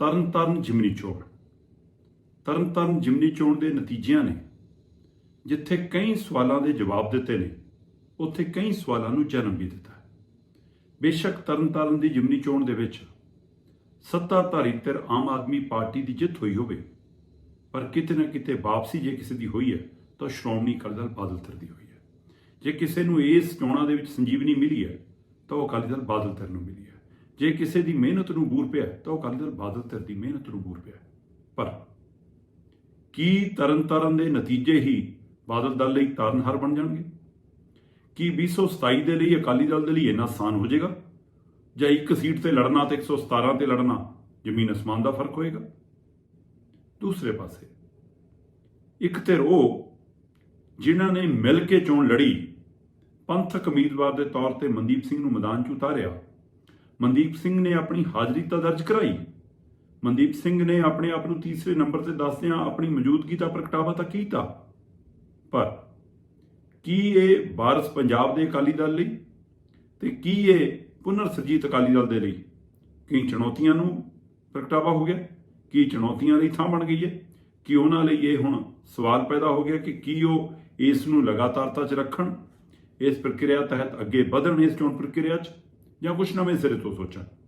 ਤਰਨਤਾਰਨ ਜਿਮਨੀ ਚੋਣ ਤਰਨਤਾਰਨ ਜਿਮਨੀ ਚੋਣ ਦੇ ਨਤੀਜਿਆਂ ਨੇ, ਜਿੱਥੇ ਕਈ ਸਵਾਲਾਂ ਦੇ ਜਵਾਬ ਦਿੱਤੇ ਨੇ, ਉੱਥੇ ਕਈ ਸਵਾਲਾਂ ਨੂੰ ਜਨਮ ਵੀ ਦਿੱਤਾ। ਬੇਸ਼ੱਕ ਤਰਨਤਾਰਨ ਦੀ ਜਿਮਨੀ ਚੋਣ ਦੇ ਵਿੱਚ ਸੱਤਾਧਾਰੀ ਧਿਰ ਆਮ ਆਦਮੀ ਪਾਰਟੀ ਦੀ ਜਿੱਤ ਹੋਈ ਹੋਵੇ, ਪਰ ਕਿਤੇ ਨਾ ਕਿਤੇ ਵਾਪਸੀ ਜੇ ਕਿਸੇ ਦੀ ਹੋਈ ਹੈ, ਤਾਂ ਸ਼੍ਰੋਮਣੀ ਅਕਾਲੀ ਦਲ ਬਾਦਲ ਧਿਰ ਦੀ ਹੋਈ ਹੈ। ਜੇ ਕਿਸੇ ਨੂੰ ਇਸ ਚੋਣਾਂ ਦੇ ਵਿੱਚ ਸੰਜੀਵਨੀ ਮਿਲੀ ਹੈ, ਤਾਂ ਉਹ ਅਕਾਲੀ ਦਲ ਬਾਦਲ ਧਿਰ ਨੂੰ ਮਿਲੀ ਹੈ। ਜੇ ਕਿਸੇ ਦੀ ਮਿਹਨਤ ਨੂੰ ਬੂਰ ਪਿਆ ਤਾਂ ਉਹ ਅਕਾਲੀ ਦਲ ਬਾਦਲ ਧਿਰ ਦੀ ਮਿਹਨਤ ਨੂੰ ਬੂਰ ਪਿਆ ਪਰ ਕੀ ਤਰਨਤਾਰਨ ਦੇ ਨਤੀਜੇ ਹੀ ਬਾਦਲ ਦਲ ਲਈ ਤਾਰਨਹਾਰ ਬਣ ਜਾਣਗੇ? ਕੀ 227 ਦੇ ਲਈ ਅਕਾਲੀ ਦਲ ਦੇ ਲਈ ਇੰਨਾ ਆਸਾਨ ਹੋ ਜਾਏਗਾ? ਜਾਂ ਇੱਕ ਸੀਟ ਤੇ ਲੜਨਾ ਤੇ 117 ਤੇ ਲੜਨਾ ਜ਼ਮੀਨ ਅਸਮਾਨ ਦਾ ਫ਼ਰਕ ਹੋਏਗਾ? ਦੂਸਰੇ ਪਾਸੇ, ਇੱਕ ਧਿਰ ਉਹ ਜਿਨ੍ਹਾਂ ਨੇ ਮਿਲ ਕੇ ਚੋਣ ਲੜੀ, ਪੰਥਕ ਉਮੀਦਵਾਰ ਦੇ ਤੌਰ ਤੇ ਮਨਦੀਪ ਸਿੰਘ ਨੂੰ ਮੈਦਾਨ 'ਚ ਉਤਾਰਿਆ ਮਨਦੀਪ ਸਿੰਘ ਨੇ ਆਪਣੀ ਹਾਜ਼ਰੀ ਤਾਂ ਦਰਜ ਕਰਾਈ। ਮਨਦੀਪ ਸਿੰਘ ਨੇ ਆਪਣੇ ਆਪ ਨੂੰ ਤੀਸਰੇ ਨੰਬਰ ਤੇ ਦੱਸਦਿਆਂ ਆਪਣੀ ਮੌਜੂਦਗੀ ਦਾ ਪ੍ਰਗਟਾਵਾ ਤਾਂ ਕੀਤਾ। ਪਰ ਕੀ ਇਹ ਵਾਰਸ ਪੰਜਾਬ ਦੇ ਅਕਾਲੀ ਦਲ ਲਈ ਤੇ ਕੀ ਇਹ ਪੁਨਰ ਸਰਜੀਤ ਅਕਾਲੀ ਦਲ ਦੇ ਲਈ? ਕਈ ਚੁਣੌਤੀਆਂ ਨੂੰ ਪ੍ਰਗਟਾਵਾ ਹੋ ਗਿਆ? ਕੀ ਚੁਣੌਤੀਆਂ ਲਈ ਥਾਂ ਬਣ ਗਈ ਹੈ? ਕਿ ਉਹਨਾਂ ਲਈ ਇਹ ਹੁਣ ਸਵਾਲ ਪੈਦਾ ਹੋ ਗਿਆ ਕਿ ਕੀ ਉਹ ਇਸ ਨੂੰ ਲਗਾਤਾਰਤਾ 'ਚ ਰੱਖਣ? ਇਸ ਪ੍ਰਕਿਰਿਆ ਤਹਿਤ ਅੱਗੇ ਵਧਣ ਇਸ ਚੋਣ ਪ੍ਰਕਿਰਿਆ 'ਚ? या कुछ नवे सिरे तो सोचा